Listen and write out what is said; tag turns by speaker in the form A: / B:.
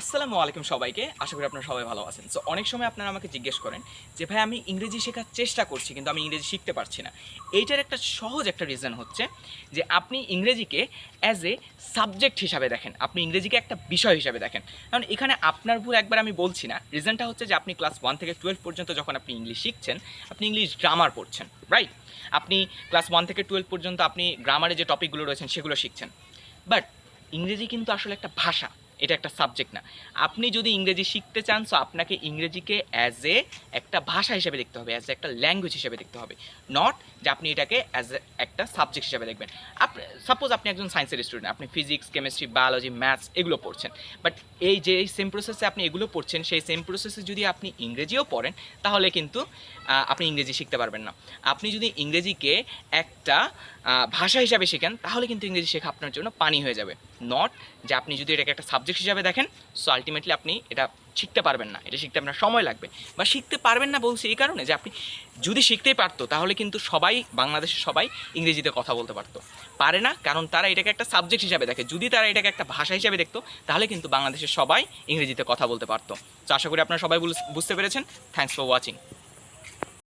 A: আসসালামু আলাইকুম সবাইকে। আশা করি আপনারা সবাই ভালো আছেন। সো অনেক সময় আপনারা আমাকে জিজ্ঞেস করেন যে, ভাই, আমি ইংরেজি শেখার চেষ্টা করছি, কিন্তু আমি ইংরেজি শিখতে পারছি না। এইটার একটা সহজ একটা রিজন হচ্ছে যে, আপনি ইংরেজিকে অ্যাজ এ সাবজেক্ট হিসাবে দেখেন। আপনি ইংরেজিকে একটা বিষয় হিসাবে দেখেন। কারণ এখানে আপনার ভুল একবার আমি বলছি না। রিজনটা হচ্ছে যে, আপনি ক্লাস ওয়ান থেকে টুয়েলভ পর্যন্ত যখন আপনি ইংলিশ শিখছেন, আপনি ইংলিশ গ্রামার পড়ছেন রাইট আপনি ক্লাস ওয়ান থেকে টুয়েলভ পর্যন্ত আপনি গ্রামারে যে টপিকগুলো রয়েছেন, সেগুলো শিখছেন। বাট ইংরেজি কিন্তু আসলে একটা ভাষা। এটা একটা সাবজেক্ট না। আপনি যদি ইংরেজি শিখতে চান সো আপনাকে ইংরেজিকে অ্যাজ এ একটা ভাষা হিসেবে দেখতে হবে অ্যাজ এ একটা ল্যাঙ্গুয়েজ হিসেবে দেখতে হবে। নট যে আপনি এটাকে অ্যাজ একটা সাবজেক্ট হিসেবে দেখবেন। আপনি সাপোজ আপনি একজন সায়েন্সের স্টুডেন্ট আপনি ফিজিক্স কেমিস্ট্রি বায়োলজি ম্যাথস এগুলো পড়ছেন। বাট এই যে সেম প্রসেসে আপনি এগুলো পড়ছেন, সেই সেম প্রসেসে যদি আপনি ইংরেজিও পড়েন, তাহলে কিন্তু আপনি ইংরেজি শিখতে পারবেন না। আপনি যদি ইংরেজিকে একটা ভাষা হিসাবে শেখেন, তাহলে কিন্তু ইংরেজি শেখা আপনার জন্য পানি হয়ে যাবে। নট যে আপনি যদি এটাকে একটা সাবজেক্ট হিসাবে দেখেন সো আলটিমেটলি আপনি এটা শিখতে পারবেন না, এটা শিখতে আপনার সময় লাগবে। বা শিখতে পারবেন না বলছি এই কারণে যে আপনি যদি শিখতেই পারতো, তাহলে কিন্তু সবাই, বাংলাদেশের সবাই ইংরেজিতে কথা বলতে পারতো। পারে না, কারণ তারা এটাকে একটা সাবজেক্ট হিসাবে দেখে। যদি তারা এটাকে একটা ভাষা হিসাবে দেখতো, তাহলে কিন্তু বাংলাদেশের সবাই ইংরেজিতে কথা বলতে পারতো। তো আশা করি আপনারা সবাই বুঝ- বুঝতে পেরেছেন। Thanks for watching